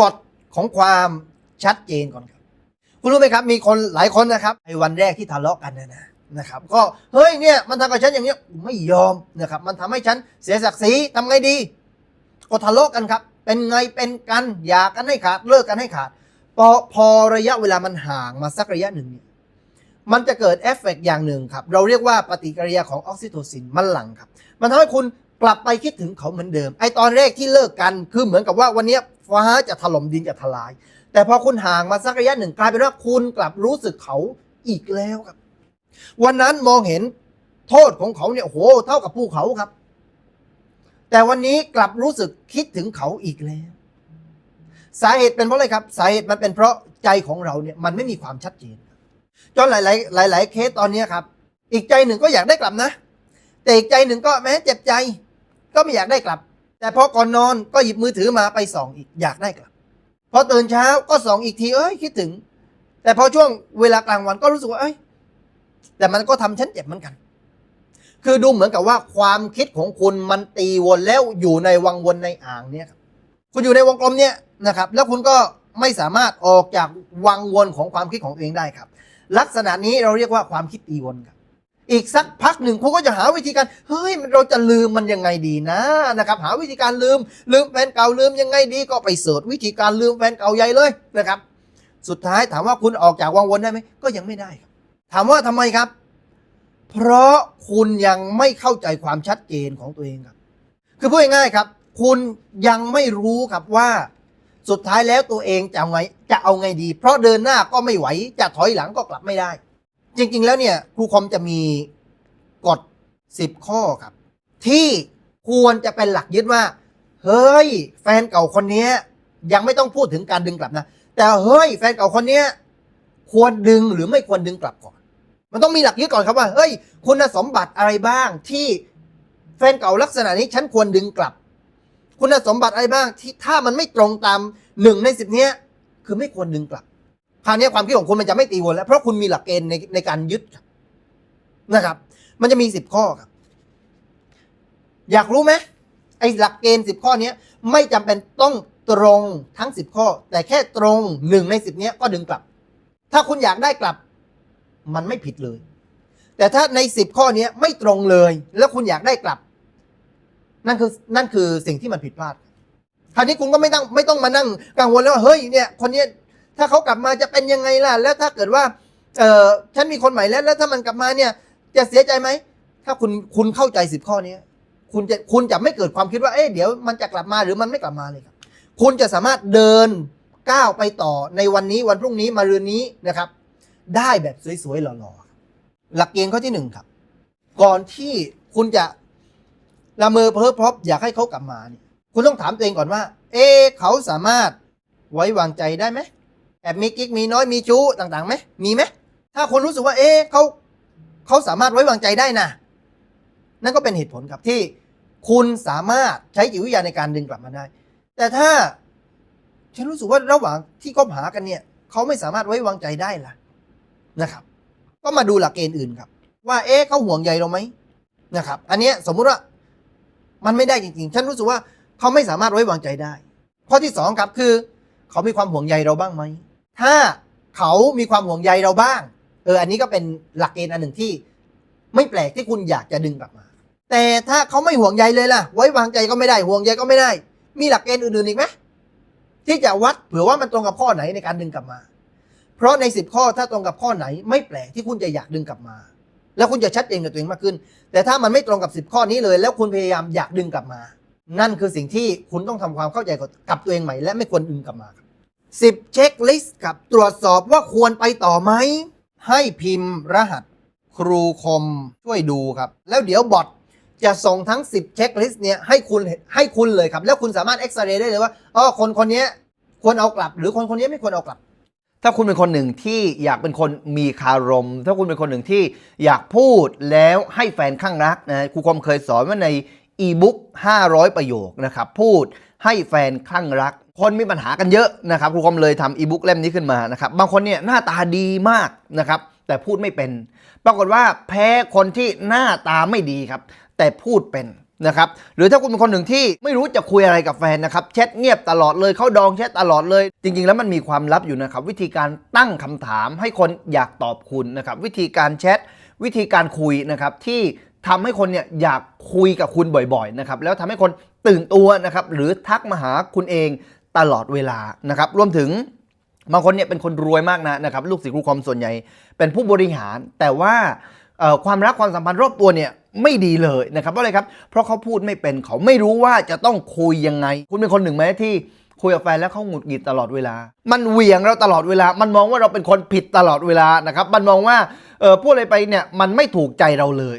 กฎของความชัดเจนก่อนครับ คุณรู้ไหมครับ มีคนหลายคนนะครับในวันแรกที่ทะเลาะกันนะนะนะครับ ก็เฮ้ยเนี่ยมันทำกับฉันอย่างเงี้ยไม่ยอมนะครับ มันทำให้ฉันเสียศักดิ์ศรีทำไงดี ก็ทะเลาะกันครับ เป็นไงเป็นกันอยากกันให้ขาดเลิกกันให้ขาดพอพอระยะเวลามันห่างมาสักระยะหนึ่ง มันจะเกิดเอฟเฟกต์อย่างหนึ่งครับ เราเรียกว่าปฏิกิริยาของออกซิโทซินมันหลั่งครับ มันทำให้คุณกลับไปคิดถึงเขาเหมือนเดิม ไอตอนแรกที่เลิกกันคือเหมือนกับว่าวันนี้ ฟ้าจะถล่มดินจะทลาย แต่พอคุณห่างมาสักระยะหนึ่งกลายเป็นว่าคุณกลับรู้สึกเขาอีกแล้วครับ วันนั้นมองเห็นโทษของเขาเนี่ยโหเท่ากับภูเขาครับ แต่วันนี้กลับรู้สึกคิดถึงเขาอีกแล้ว สาเหตุเป็นเพราะอะไรครับ สาเหตุมันเป็นเพราะใจของเราเนี่ยมันไม่มีความชัดเจนจนหลาย ๆ หลาย ๆ เคสตอนนี้ครับ อีกใจหนึ่งก็อยากได้กลับนะ แต่อีกใจหนึ่งก็แม้เจ็บใจ ก็ไม่อยากได้กลับ แต่พอก่อนนอนก็หยิบมือถือมาไปส่องอีกอยากได้กลับพอตื่นเช้าก็ส่องอีกทีเอ้ยคิดถึง แต่พอช่วงเวลากลางวันก็รู้สึกว่าเอ้ยแต่มันก็ทำฉันเจ็บเหมือนกัน คือดูเหมือนกับว่าความคิดของคุณมันตีวนแล้วอยู่ในวังวนในอ่างเนี่ยครับคุณอยู่ในวงกลมเนี่ยนะครับ แล้วคุณก็ไม่สามารถออกจากวังวนของความคิดของตัวเองได้ครับ ลักษณะนี้เราเรียกว่าความคิดตีวนครับ อีกสักพักหนึ่งคุณก็จะหาวิธีการเฮ้ยเราจะลืมมันยังไงดีนะนะครับหาวิธีการลืมลืมแฟนเก่าลืมยังไงดีก็ไปเสิร์ชวิธีการลืมแฟนเก่าใหญ่เลยนะครับ สุดท้ายถามว่าคุณออกจากวังวนได้ไหมก็ยังไม่ได้ ถามว่าทำไมครับ เพราะคุณยังไม่เข้าใจความชัดเจนของตัวเองครับ คือพูดง่ายๆครับ คุณยังไม่รู้ครับว่าสุดท้ายแล้วตัวเองจะเอาไงจะเอาไงดี เพราะเดินหน้าก็ไม่ไหวจะถอยหลังก็กลับไม่ได้ จริง ๆ แล้วเนี่ยครูคอมจะมีกฎ10 ข้อครับ ที่ควรจะเป็นหลักยึดว่า เฮ้ย แฟนเก่าคนนี้ยังไม่ต้องพูดถึงการดึงกลับนะ แต่เฮ้ยแฟนเก่าคนนี้ควรดึงหรือไม่ควรดึงกลับก่อน มันต้องมีหลักยึดก่อนครับว่าเฮ้ย คุณสมบัติอะไรบ้างที่แฟนเก่าลักษณะนี้ฉันควรดึงกลับ คุณสมบัติอะไรบ้างที่ถ้ามันไม่ตรงตามหนึ่งในสิบเนี้ยคือไม่ควรดึงกลับ คราวนี้ความคิดของคุณมันจะไม่ตีวนแล้ว เพราะคุณมีหลักเกณฑ์ในในการยึดนะครับ มันจะมีสิบข้อครับ อยากรู้ไหมไอ้หลักเกณฑ์สิบข้อเนี้ยไม่จำเป็นต้องตรงทั้งสิบข้อ แต่แค่ตรงหนึ่งในสิบเนี้ยก็ดึงกลับ ถ้าคุณอยากได้กลับ มันไม่ผิดเลย แต่ถ้าในสิบข้อเนี้ยไม่ตรงเลย แล้วคุณอยากได้กลับ นั่นคือนั่นคือสิ่งที่มันผิดพลาดคราวนี้คุณก็ไม่ต้องไม่ต้องมานั่งกังวลแล้วว่าเฮ้ยเนี่ย คนเนี้ย ถ้าเขากลับมาจะเป็นยังไงล่ะ แล้วถ้าเกิดว่า เออฉันมีคนใหม่แล้ว แล้วถ้ามันกลับมาเนี่ย จะเสียใจไหม ถ้าคุณคุณเข้าใจสิบข้อนี้คุณจะคุณจะไม่เกิดความคิดว่า เอ๊ะเดี๋ยวมันจะกลับมาหรือมันไม่กลับมาเลยครับ คุณจะสามารถเดินก้าวไปต่อในวันนี้วันพรุ่งนี้มารืนนี้นะครับ ได้แบบสวยๆหล่อๆหลักเกณฑ์ข้อที่หนึ่งครับ ก่อนที่คุณจะละเมอเพ้อพรบอยากให้เขากลับมาเนี่ยคุณต้องถามตัวเองก่อนว่า เอ๊เขาสามารถไว้วางใจได้ไหม แอบมีกิ๊กมีน้อยมีชู้ต่างๆไหมมีไหมถ้าคุณรู้สึกว่า เอ๊ะเขาเขาสามารถไว้วางใจได้นะนั่นก็เป็นเหตุผลครับที่คุณสามารถใช้จิตวิทยาในการดึงกลับมาได้ แต่ถ้าฉันรู้สึกว่าระหว่างที่คบหากันเนี่ยเขาไม่สามารถไว้วางใจได้ล่ะนะครับ ก็มาดูหลักเกณฑ์อื่นครับ ว่าเอ๊ะเขาห่วงใยเราไหมนะครับ อันเนี้ยสมมุติว่ามันไม่ได้จริงๆ ฉันรู้สึกว่าเขาไม่สามารถไว้วางใจได้ ข้อที่สองครับคือ เขามีความห่วงใยเราบ้างไหม ถ้าเขามีความห่วงใยเราบ้าง เออ อันนี้ก็เป็นหลักเกณฑ์อันหนึ่งที่ ไม่แปลกที่คุณอยากจะดึงกลับมา แต่ถ้าเขาไม่ห่วงใยเลยล่ะ ไว้วางใจก็ไม่ได้ห่วงใยก็ไม่ได้ มีหลักเกณฑ์อื่นๆอีกไหมที่จะวัดเผื่อว่ามันตรงกับข้อไหนในการดึงกลับมา เพราะในสิบข้อถ้าตรงกับข้อไหน ไม่แปลกที่คุณจะอยากดึงกลับมา แล้วคุณจะชัดเจนกับตัวเองมากขึ้น แต่ถ้ามันไม่ตรงกับสิบข้อนี้เลย แล้วคุณพยายามอยากดึงกลับมา นั่นคือสิ่งที่คุณต้องทำความเข้าใจกับตัวเองใหม่และไม่ควรดึงกลับมา สิบเช็คลิสต์กับตรวจสอบว่าควรไปต่อไหม ให้พิมพ์รหัสครูคมช่วยดูครับ แล้วเดี๋ยวบอทจะส่งทั้ง 10 เช็คลิสต์เนี่ยให้คุณให้คุณเลยครับ แล้วคุณสามารถเอ็กซเรย์ได้เลยว่าอ๋อคนคนนี้ควรเอากลับ หรือคนคนนี้ไม่ควรเอากลับ ถ้าคุณเป็นคนหนึ่งที่อยากเป็นคนมีคารม ถ้าคุณเป็นคนหนึ่งที่อยากพูดแล้วให้แฟนข้างรักนะครูคมเคยสอนว่าในอีบุ๊ก500 ประโยคนะครับ พูด ให้แฟนข้างรัก คนมีปัญหากันเยอะนะครับครูคมเลยทำอีบุ๊กเล่มนี้ขึ้นมานะครับบางคนเนี่ยหน้าตาดีมากนะครับแต่พูดไม่เป็น ปรากฏว่าแพ้คนที่หน้าตาไม่ดีครับ แต่พูดเป็นนะครับหรือถ้าคุณเป็นคนหนึ่งที่ไม่รู้จะคุยอะไรกับแฟนนะครับแชทเงียบตลอดเลยเข้าดองแชทตลอดเลย จริง ๆ แล้วมันมีความลับอยู่นะครับ วิธีการตั้งคำถามให้คนอยากตอบคุณนะครับวิธีการแชทวิธีการคุยนะครับที่ ทำให้คนเนี่ยอยากคุยกับคุณบ่อยๆนะครับแล้วทำให้คนตื่นตัวนะครับหรือทักมาหาคุณเองตลอดเวลานะครับรวมถึงบางคนเนี่ยเป็นคนรวยมากนะนะครับลูกศิษย์ครูคอมส่วนใหญ่เป็นผู้บริหาร แต่ว่าความรักความสัมพันธ์รอบตัวเนี่ยไม่ดีเลยนะครับเพราะอะไรครับ เพราะเขาพูดไม่เป็นเขาไม่รู้ว่าจะต้องคุยยังไง คุณเป็นคนหนึ่งไหมที่คุยกับแฟนแล้วเขาหงุดหงิดตลอดเวลา มันเหวี่ยงเราตลอดเวลา มันมองว่าเราเป็นคนผิดตลอดเวลานะครับ มันมองว่าเออพูดอะไรไปเนี่ยมันไม่ถูกใจเราเลย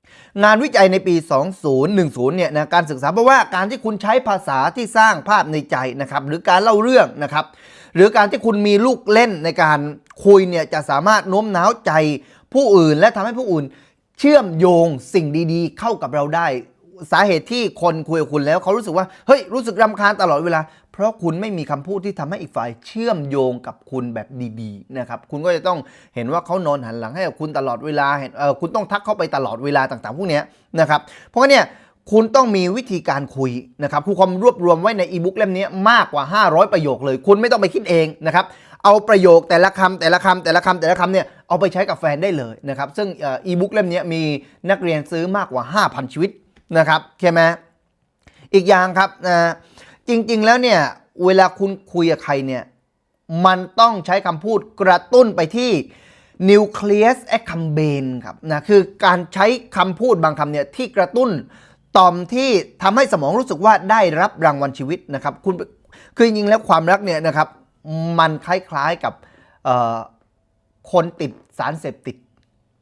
งานวิจัยในปี 2010 เนี่ยนะการศึกษาเพราะว่าการที่คุณใช้ภาษาที่สร้างภาพในใจนะครับหรือการเล่าเรื่องนะครับหรือการที่คุณมีลูกเล่นในการคุยเนี่ยจะสามารถโน้มน้าวใจผู้อื่น และทำให้ผู้อื่น เชื่อมโยงสิ่งดีๆ เข้ากับเราได้สาเหตุที่คนคุยกับคุณแล้วเขารู้สึกว่าเฮ้ยรู้สึกรำคาญตลอดเวลาเพราะคุณไม่มีคำพูดที่ทำให้อีกฝ่ายเชื่อมโยงกับคุณแบบดีๆนะครับคุณก็จะต้องเห็นว่าเขานอนหันหลังให้กับคุณตลอดเวลาเห็นเออคุณต้องทักเข้าไปตลอดเวลาต่างๆ พวกนี้นะครับเพราะงั้นเนี่ยคุณต้องมีวิธีการคุยนะครับครูคอมรวบรวมไว้ในอีบุ๊กเล่มนี้มากกว่า 500 ประโยคเลย คุณไม่ต้องไปคิดเองนะครับ เอาประโยคแต่ละคำแต่ละคำแต่ละคำแต่ละคำเนี่ยเอาไปใช้กับแฟนได้เลยนะครับ ซึ่งอีบุ๊กเล่มนี้มีนักเรียนซื้อมากกว่า 5,000 ชีวิตนะครับใช่ไหมอีกอย่างครับนะ จริง ๆ แล้วเนี่ยเวลาคุณคุยกับใครเนี่ยมันต้องใช้คำพูดกระตุ้นไปที่ nucleus accumbens ครับนะคือการใช้คำพูดบางคำเนี่ยที่กระตุ้นต่อมที่ทำให้สมองรู้สึกว่าได้รับรางวัลชีวิตนะครับคุณคือจริงๆแล้วความรักเนี่ยนะครับมันคล้ายๆกับคนติดสารเสพติด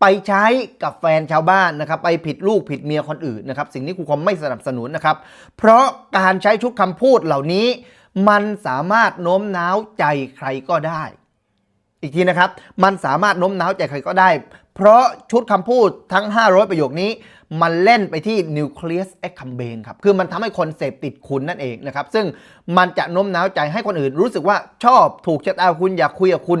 ไปใช้กับแฟนชาวบ้านนะครับไปผิดลูกผิดเมียคนอื่นนะครับสิ่งนี้ครูคอมไม่สนับสนุนนะครับ เพราะการใช้ชุดคำพูดเหล่านี้ มันสามารถโน้มน้าวใจใครก็ได้ อีกทีนะครับ มันสามารถโน้มน้าวใจใครก็ได้ เพราะชุดคำพูดทั้ง 500 ประโยคนี้ มันเล่นไปที่ nucleus accumbens ครับคือมันทำให้คนเสพติดคุณนั่นเองนะครับซึ่งมันจะโน้มน้าวใจให้คนอื่นรู้สึกว่าชอบถูกชะตาคุณอยากคุยกับคุณ